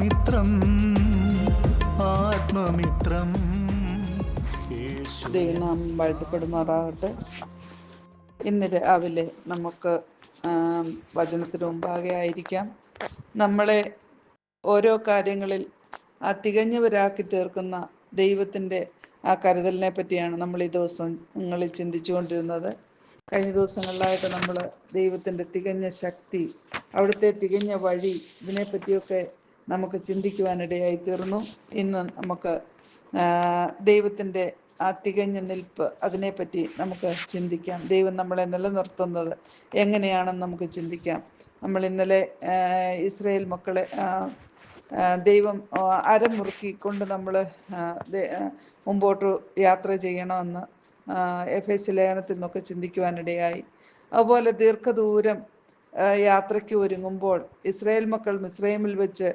ആത്മമിത്രം ആത്മമിത്രം. യേശു ദൈവനാമം വാഴ്ത്തപ്പെടുമാറാകട്ടെ ഇന്ന് രാവിലെ നമുക്ക് വചനത്തിന് മുമ്പാകെ ആയിരിക്കാം. നമ്മളെ ഓരോ കാര്യങ്ങളിൽ ആ തികഞ്ഞവരാക്കി തീർക്കുന്ന ദൈവത്തിന്റെ ആ കരുതലിനെ പറ്റിയാണ് നമ്മൾ ഈ ദിവസങ്ങളിൽ ചിന്തിച്ചുകൊണ്ടിരുന്നത്. കഴിഞ്ഞ ദിവസങ്ങളിലായിട്ട് നമ്മൾ ദൈവത്തിന്റെ തികഞ്ഞ ശക്തി അവിടുത്തെ തികഞ്ഞ വഴി ഇതിനെപ്പറ്റിയൊക്കെ നമുക്ക് ചിന്തിക്കുവാനിടയായി തീർന്നു ഇന്ന് നമുക്ക് ദൈവത്തിന്റെ ആ തികഞ്ഞ നിൽപ്പ് അതിനെപ്പറ്റി നമുക്ക് ചിന്തിക്കാം. ദൈവം നമ്മളെ നിലനിർത്തുന്നത് എങ്ങനെയാണെന്ന് നമുക്ക് ചിന്തിക്കാം. നമ്മൾ ഇന്നലെ ഇസ്രയേൽ മക്കളെ ദൈവം അരമുറുക്കിക്കൊണ്ട് നമ്മൾ മുമ്പോട്ട് യാത്ര ചെയ്യണമെന്ന് എഫ് എസ് ലേഖനത്തിൽ നിന്നൊക്കെ ചിന്തിക്കുവാനിടയായി. അതുപോലെ ദീർഘദൂരം യാത്രയ്ക്ക് ഒരുങ്ങുമ്പോൾ ഇസ്രായേൽ മക്കൾ മിസ്രൈമിൽ വെച്ച്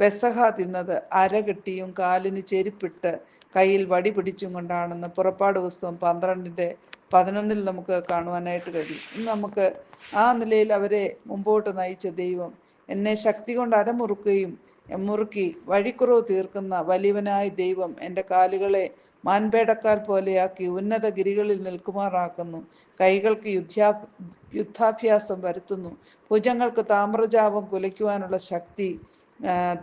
പെസഹ തിന്നത് അരകെട്ടിയും കാലിന് ചെരുപ്പിട്ട് കയ്യിൽ വടി പിടിച്ചും കൊണ്ടാണെന്ന് പുറപ്പാട് പുസ്തകം പന്ത്രണ്ടിന്റെ പതിനൊന്നിൽ നമുക്ക് കാണുവാനായിട്ട് കഴിയും. നമുക്ക് ആ നിലയിൽ അവരെ മുമ്പോട്ട് നയിച്ച ദൈവം എന്നെ ശക്തി കൊണ്ട് അരമുറുക്കുകയും മുറുക്കി വഴിക്കുറവ് തീർക്കുന്ന വലിയവനായ ദൈവം എന്റെ കാലുകളെ മാൻപേടക്കാൽ പോലെയാക്കി ഉന്നത ഗിരികളിൽ നിൽക്കുമാറാക്കുന്നു. കൈകൾക്ക് യുദ്ധാ യുദ്ധാഭ്യാസം വരുത്തുന്നു. ഭുജങ്ങൾക്ക് താമ്രജാപം കുലയ്ക്കുവാനുള്ള ശക്തി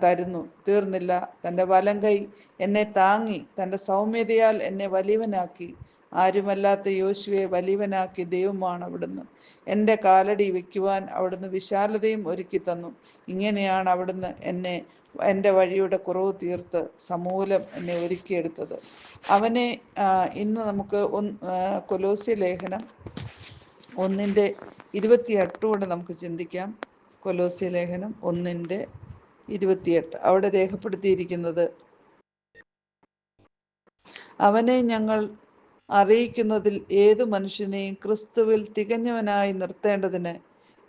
തരുന്നു. തീർന്നില്ല. തന്റെ വലം കൈ എന്നെ താങ്ങി. തന്റെ സൗമ്യതയാൽ എന്നെ വലിയവനാക്കി. ആരുമല്ലാത്ത യോശുവെ വലിയവനാക്കി ദൈവമാണ് അവിടുന്ന്. എന്റെ കാലടി വയ്ക്കുവാൻ അവിടുന്ന് വിശാലതയും ഒരുക്കി തന്നു. ഇങ്ങനെയാണ് അവിടുന്ന് എന്നെ എന്റെ വഴിയുടെ കുറവ് തീർത്ത് സമൂലം എന്നെ ഒരുക്കിയെടുത്തത്. അവനെ ഇന്ന് നമുക്ക് കൊലോസ്യ ലേഖനം ഒന്നിന്റെ ഇരുപത്തിയെട്ടോടെ നമുക്ക് ചിന്തിക്കാം. കൊലോസ്യ ലേഖനം ഒന്നിന്റെ ഇരുപത്തിയെട്ട്. അവിടെ രേഖപ്പെടുത്തിയിരിക്കുന്നത് അവനെ ഞങ്ങൾ അറിയിക്കുന്നതിൽ ഏതു മനുഷ്യനെയും ക്രിസ്തുവിൽ തികഞ്ഞവനായി നിർത്തേണ്ടതിന്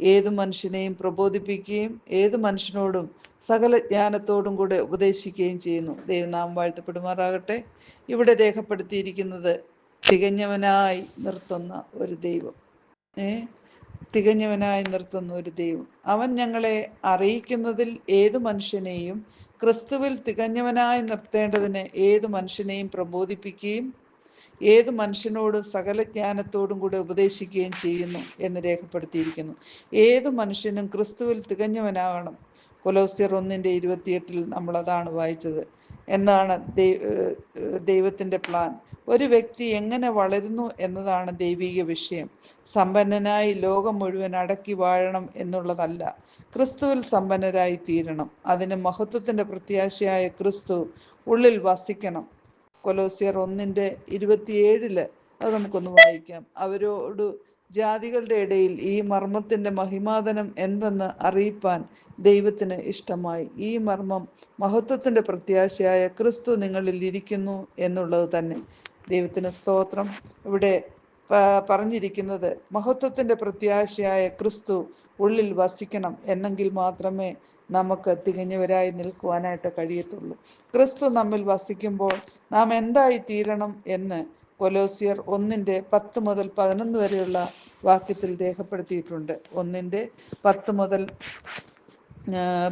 ഏതു മനുഷ്യനെയും പ്രബോധിപ്പിക്കുകയും ഏതു മനുഷ്യനോടും സകല ജ്ഞാനത്തോടും കൂടെ ഉപദേശിക്കുകയും ചെയ്യുന്നു. ദൈവനാം വാഴ്ത്തപ്പെടുമാറാകട്ടെ. ഇവിടെ രേഖപ്പെടുത്തിയിരിക്കുന്നത് തികഞ്ഞവനായി നിർത്തുന്ന ഒരു ദൈവം. ഏ? തികഞ്ഞവനായി നിർത്തുന്ന ഒരു ദൈവം. അവൻ ഞങ്ങളെ അറിയിക്കുന്നതിൽ ഏതു മനുഷ്യനെയും ക്രിസ്തുവിൽ തികഞ്ഞവനായി നിർത്തേണ്ടതിന് ഏതു മനുഷ്യനെയും പ്രബോധിപ്പിക്കുകയും ഏത് മനുഷ്യനോടും സകല ജ്ഞാനത്തോടും കൂടെ ഉപദേശിക്കുകയും ചെയ്യുന്നു എന്ന് രേഖപ്പെടുത്തിയിരിക്കുന്നു. ഏത് മനുഷ്യനും ക്രിസ്തുവിൽ തികഞ്ഞവനാകണം കൊലോസ്യർ ഒന്നിന്റെ ഇരുപത്തിയെട്ടിൽ നമ്മൾ അതാണ് വായിച്ചത്. എന്നാണ് ദൈവ ദൈവത്തിന്റെ പ്ലാൻ. ഒരു വ്യക്തി എങ്ങനെ വളരുന്നു എന്നതാണ് ദൈവിക വിഷയം. സമ്പന്നനായി ലോകം മുഴുവൻ അടക്കി വാഴണം എന്നുള്ളതല്ല ക്രിസ്തുവിൽ സമ്പന്നരായി തീരണം. അതിന് മഹത്വത്തിന്റെ പ്രത്യാശയായ ക്രിസ്തു ഉള്ളിൽ വസിക്കണം. കൊലോസിയർ ഒന്നിന്റെ ഇരുപത്തിയേഴിൽ അത് നമുക്കൊന്ന് വായിക്കാം. അവരോട് ജാതികളുടെ ഇടയിൽ ഈ മർമ്മത്തിന്റെ മഹിമാതനം എന്തെന്ന് അറിയിപ്പാൻ ദൈവത്തിന് ഇഷ്ടമായി. ഈ മർമ്മം മഹത്വത്തിന്റെ പ്രത്യാശയായ ക്രിസ്തു നിങ്ങളിൽ ഇരിക്കുന്നു എന്നുള്ളത് തന്നെ. ദൈവത്തിന് സ്തോത്രം. ഇവിടെ പറഞ്ഞിരിക്കുന്നത് മഹത്വത്തിന്റെ പ്രത്യാശയായ ക്രിസ്തു ഉള്ളിൽ വസിക്കണം എന്നെങ്കിൽ മാത്രമേ നമുക്ക് തികഞ്ഞവരായി നിൽക്കുവാനായിട്ട് കഴിയത്തുള്ളൂ. ക്രിസ്തു നമ്മിൽ വസിക്കുമ്പോൾ നാം എന്തായി തീരണം എന്ന് കൊലോസിയർ ഒന്നിന്റെ പത്ത് മുതൽ പതിനൊന്ന് വരെയുള്ള വാക്യത്തിൽ രേഖപ്പെടുത്തിയിട്ടുണ്ട്. ഒന്നിന്റെ പത്ത് മുതൽ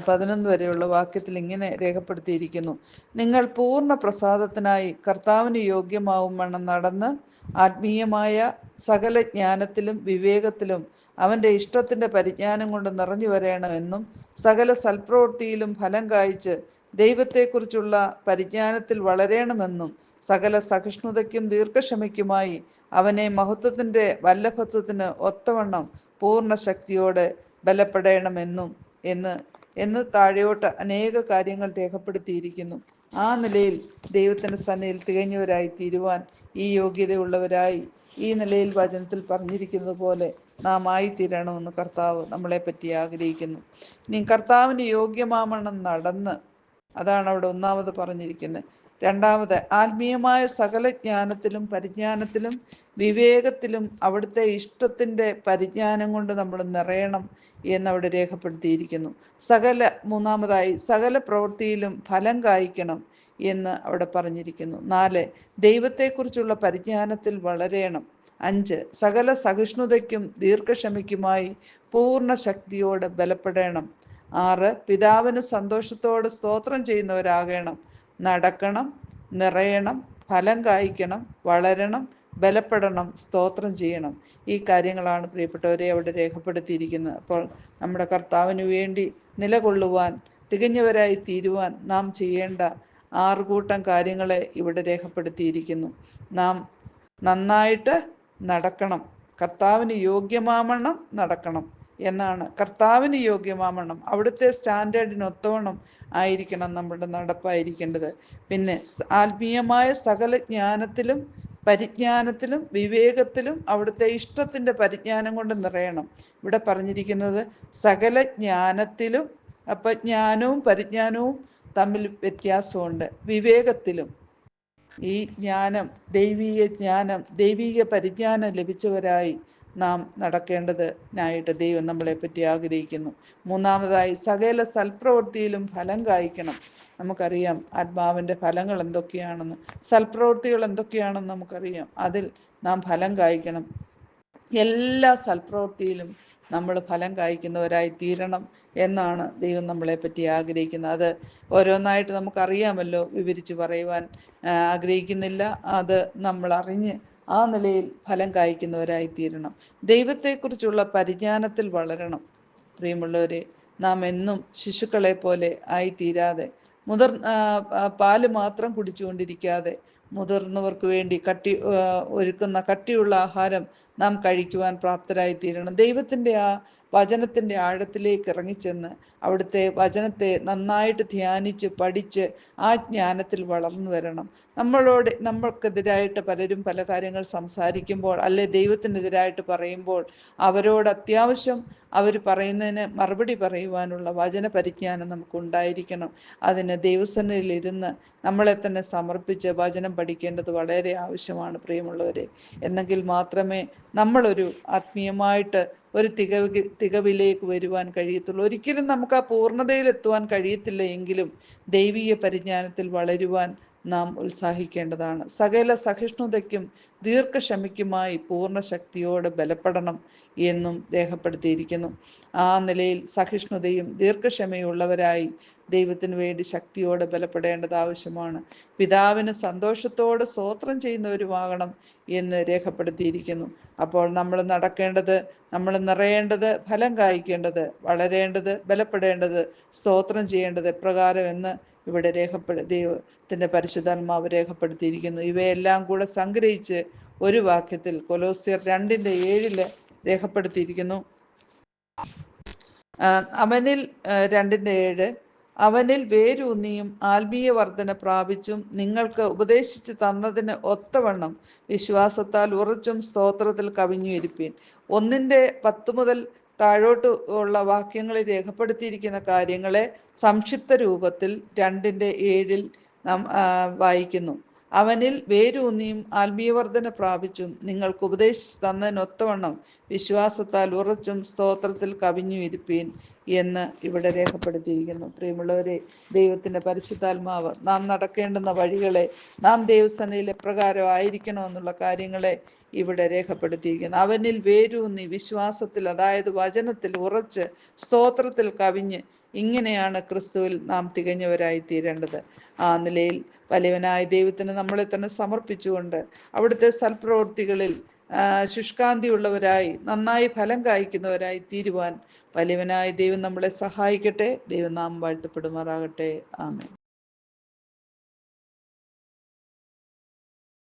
പതിനൊന്ന് വരെയുള്ള വാക്യത്തിൽ ഇങ്ങനെ രേഖപ്പെടുത്തിയിരിക്കുന്നു. നിങ്ങൾ പൂർണ പ്രസാദത്തിനായി കർത്താവിന് യോഗ്യമാവും വണ്ണം നടന്ന് ആത്മീയമായ സകല ജ്ഞാനത്തിലും വിവേകത്തിലും അവന്റെ ഇഷ്ടത്തിന്റെ പരിജ്ഞാനം കൊണ്ട് നിറഞ്ഞു വരണമെന്നും സകല സൽപ്രവൃത്തിയിലും ഫലം കായ്ച്ച് ദൈവത്തെക്കുറിച്ചുള്ള പരിജ്ഞാനത്തിൽ വളരണമെന്നും സകല സഹിഷ്ണുതയ്ക്കും ദീർഘക്ഷമയ്ക്കുമായി അവനെ മഹത്വത്തിന്റെ വല്ലഭത്വത്തിന് ഒത്തവണ്ണം പൂർണ ശക്തിയോടെ ബലപ്പെടണമെന്നും എന്ന് എന്ന് താഴെയോട്ട് അനേക കാര്യങ്ങൾ രേഖപ്പെടുത്തിയിരിക്കുന്നു. ആ നിലയിൽ ദൈവത്തിന്റെ സന്നയിൽ തികഞ്ഞവരായി തീരുവാൻ ഈ യോഗ്യതയുള്ളവരായി ഈ നിലയിൽ വചനത്തിൽ പറഞ്ഞിരിക്കുന്നത് പോലെ നാം ആയിത്തീരണമെന്ന് കർത്താവ് നമ്മളെ പറ്റി ആഗ്രഹിക്കുന്നു. ഇനി കർത്താവിന് യോഗ്യമാമണം നടന്ന് അതാണ് അവിടെ ഒന്നാമത് പറഞ്ഞിരിക്കുന്നത്. രണ്ടാമത് ആത്മീയമായ സകല ജ്ഞാനത്തിലും പരിജ്ഞാനത്തിലും വിവേകത്തിലും അവിടുത്തെ ഇഷ്ടത്തിന്റെ പരിജ്ഞാനം കൊണ്ട് നമ്മൾ നിറയണം എന്നവിടെ രേഖപ്പെടുത്തിയിരിക്കുന്നു. സകല മൂന്നാമതായി സകല പ്രവൃത്തിയിലും ഫലം കായ്ക്കണം എന്ന് അവിടെ പറഞ്ഞിരിക്കുന്നു. നാല് ദൈവത്തെക്കുറിച്ചുള്ള പരിജ്ഞാനത്തിൽ വളരെയണം അഞ്ച് സകല സഹിഷ്ണുതയ്ക്കും ദീർഘക്ഷമയ്ക്കുമായി പൂർണ ശക്തിയോടെ ബലപ്പെടണം. ആറ് പിതാവിന് സന്തോഷത്തോടെ സ്തോത്രം ചെയ്യുന്നവരാകണം. നടക്കണം നിറയണം ഫലം കായ്ക്കണം വളരണം ബലപ്പെടണം സ്തോത്രം ചെയ്യണം. ഈ കാര്യങ്ങളാണ് പ്രിയപ്പെട്ടവരെ അവിടെ രേഖപ്പെടുത്തിയിരിക്കുന്നത്. അപ്പോൾ നമ്മുടെ കർത്താവിന് വേണ്ടി നിലകൊള്ളുവാൻ തികഞ്ഞവരായി തീരുവാൻ നാം ചെയ്യേണ്ട ആറുകൂട്ടം കാര്യങ്ങളെ ഇവിടെ രേഖപ്പെടുത്തിയിരിക്കുന്നു. നാം നന്നായിട്ട് നടക്കണം. കർത്താവിന് യോഗ്യമാമണ്ണം നടക്കണം. എന്നാണ്. കർത്താവിന് യോഗ്യമാവണം. അവിടുത്തെ സ്റ്റാൻഡേർഡിനൊത്തവണ്ണം ആയിരിക്കണം നമ്മുടെ നടപ്പായിരിക്കേണ്ടത്. പിന്നെ ആത്മീയമായ സകല ജ്ഞാനത്തിലും പരിജ്ഞാനത്തിലും വിവേകത്തിലും അവിടുത്തെ ഇഷ്ടത്തിന്റെ പരിജ്ഞാനം കൊണ്ട് നിറയണം. ഇവിടെ പറഞ്ഞിരിക്കുന്നത് സകല ജ്ഞാനത്തിലും അപ്പം ജ്ഞാനവും പരിജ്ഞാനവും തമ്മിൽ വ്യത്യാസമുണ്ട്. വിവേകത്തിലും. ഈ ജ്ഞാനം ദൈവീക ജ്ഞാനം ദൈവീക പരിജ്ഞാനം ലഭിച്ചവരായി നാം നടക്കേണ്ടതിനായിട്ട് ദൈവം നമ്മളെ പറ്റി ആഗ്രഹിക്കുന്നു. മൂന്നാമതായി സകല സൽപ്രവൃത്തിയിലും ഫലം കായ്ക്കണം. നമുക്കറിയാം ആത്മാവിന്റെ ഫലങ്ങൾ എന്തൊക്കെയാണെന്ന്. സൽപ്രവൃത്തികൾ എന്തൊക്കെയാണെന്ന് നമുക്കറിയാം. അതിൽ നാം ഫലം കായ്ക്കണം. എല്ലാ സൽപ്രവൃത്തിയിലും നമ്മൾ ഫലം കായ്ക്കുന്നവരായി തീരണം എന്നാണ് ദൈവം നമ്മളെ പറ്റി ആഗ്രഹിക്കുന്നത്. അത് ഓരോന്നായിട്ട് നമുക്കറിയാമല്ലോ വിവരിച്ച് പറയുവാൻ ആഗ്രഹിക്കുന്നില്ല. അത് നമ്മൾ അറിഞ്ഞ് ആ നിലയിൽ ഫലം കായ്ക്കുന്നവരായി തീരണം. ദൈവത്തെക്കുറിച്ചുള്ള പരിജ്ഞാനത്തിൽ വളരണം. പ്രിയമുള്ളവരെ നാം എന്നും ശിശുക്കളെ പോലെ ആയിത്തീരാതെ മുതിർ പാൽ മാത്രം കുടിച്ചുകൊണ്ടിരിക്കാതെ മുതിർന്നവർക്ക് വേണ്ടി കട്ടി ഒരുക്കുന്ന കട്ടിയുള്ള ആഹാരം നാം കഴിക്കുവാൻ പ്രാപ്തരായി തീരണം. ദൈവത്തിന്റെ ആ വചനത്തിന്റെ ആഴത്തിലേക്ക് ഇറങ്ങിച്ചെന്ന് അവിടുത്തെ വചനത്തെ നന്നായിട്ട് ധ്യാനിച്ച് പഠിച്ച് ആ ജ്ഞാനത്തിൽ വളർന്നു വരണം. നമ്മളോട് നമ്മൾക്കെതിരായിട്ട് പലരും പല കാര്യങ്ങൾ സംസാരിക്കുമ്പോൾ അല്ലെ ദൈവത്തിനെതിരായിട്ട് പറയുമ്പോൾ അവരോട് അത്യാവശ്യം അവർ പറയുന്നതിന് മറുപടി പറയുവാനുള്ള വചന പരിജ്ഞാനം നമുക്കുണ്ടായിരിക്കണം. അതിന് ദൈവസനയിലിരുന്ന് നമ്മളെ തന്നെ സമർപ്പിച്ച് വചനം പഠിക്കേണ്ടത് വളരെ ആവശ്യമാണ് പ്രിയമുള്ളവരെ. എന്നെങ്കിൽ മാത്രമേ നമ്മളൊരു ആത്മീയമായിട്ട് ഒരു തികവ് തികവിലേക്ക് വരുവാൻ കഴിയത്തുള്ളൂ. ഒരിക്കലും നമുക്ക് ആ പൂർണതയിൽ എത്തുവാൻ കഴിയത്തില്ല എങ്കിലും ദൈവീയ പരിജ്ഞാനത്തിൽ വളരുവാൻ നാം ഉത്സാഹിക്കേണ്ടതാണ്. സകല സഹിഷ്ണുതയ്ക്കും ദീർഘക്ഷമയ്ക്കുമായി പൂർണ ശക്തിയോടെ ബലപ്പെടണം എന്നും രേഖപ്പെടുത്തിയിരിക്കുന്നു. ആ നിലയിൽ സഹിഷ്ണുതയും ദീർഘക്ഷമയുള്ളവരായി ദൈവത്തിന് വേണ്ടി ശക്തിയോടെ ബലപ്പെടേണ്ടത് ആവശ്യമാണ്. പിതാവിന് സന്തോഷത്തോടെ സ്തോത്രം ചെയ്യുന്നവരുമാകണം എന്ന് രേഖപ്പെടുത്തിയിരിക്കുന്നു. അപ്പോൾ നമ്മൾ നടക്കേണ്ടത് നമ്മൾ നിറയേണ്ടത് ഫലം കായ്ക്കേണ്ടത് വളരേണ്ടത് ബലപ്പെടേണ്ടത് സ്തോത്രം ചെയ്യേണ്ടത് എപ്രകാരം എന്ന് ഇവിടെ രേഖപ്പെടു ദൈവത്തിന്റെ പരിശുദ്ധാത്മാവ് രേഖപ്പെടുത്തിയിരിക്കുന്നു. ഇവയെല്ലാം കൂടെ സംഗ്രഹിച്ച് ഒരു വാക്യത്തിൽ കൊലോസിയർ രണ്ടിന്റെ ഏഴിൽ രേഖപ്പെടുത്തിയിരിക്കുന്നു. അവനിൽ രണ്ടിന്റെ ഏഴ് അവനിൽ വേരൂന്നിയും ആത്മീയ വർധന പ്രാപിച്ചും നിങ്ങൾക്ക് ഉപദേശിച്ചു തന്നതിന് ഒത്തവണ്ണം വിശ്വാസത്താൽ ഉറച്ചും സ്തോത്രത്തിൽ കവിഞ്ഞു ഇരിപ്പീൻ ഒന്നിന്റെ പത്ത് മുതൽ താഴോട്ട് ഉള്ള വാക്യങ്ങളിൽ രേഖപ്പെടുത്തിയിരിക്കുന്ന കാര്യങ്ങളെ സംക്ഷിപ്ത രൂപത്തിൽ രണ്ടിന്റെ ഏഴിൽ നാം വായിക്കുന്നു. അവനിൽ വേരൂന്നിയും ആത്മീയവർദ്ധന പ്രാപിച്ചും നിങ്ങൾക്ക് ഉപദേശിച്ചു തന്നതിനൊത്തവണ്ണം വിശ്വാസത്താൽ ഉറച്ചും സ്തോത്രത്തിൽ കവിഞ്ഞു ഇരുപ്പീൻ എന്ന് ഇവിടെ രേഖപ്പെടുത്തിയിരിക്കുന്നു. പ്രിയമുള്ളവരെ ദൈവത്തിന്റെ പരിശുദ്ധാത്മാവ് നാം നടക്കേണ്ടുന്ന വഴികളെ നാം ദൈവസനയിൽ എപ്രകാരം ആയിരിക്കണമെന്നുള്ള കാര്യങ്ങളെ ഇവിടെ രേഖപ്പെടുത്തിയിരിക്കുന്നു. അവനിൽ വേരൂന്നി വിശ്വാസത്തിൽ അതായത് വചനത്തിൽ ഉറച്ച് സ്തോത്രത്തിൽ കവിഞ്ഞ് ഇങ്ങനെയാണ് ക്രിസ്തുവിൽ നാം തികഞ്ഞവരായി തീരേണ്ടത്. ആ നിലയിൽ വലിയവനായ ദൈവത്തിന് നമ്മളെ തന്നെ സമർപ്പിച്ചുകൊണ്ട് അവിടുത്തെ സൽപ്രവൃത്തികളിൽ ശുഷ്കാന്തിയുള്ളവരായി നന്നായി ഫലം കായ്ക്കുന്നവരായി തീരുവാൻ വലിയവനായ ദൈവം നമ്മളെ സഹായിക്കട്ടെ. ദൈവം നാം വാഴ്ത്തപ്പെടുമാറാകട്ടെ. ആമേ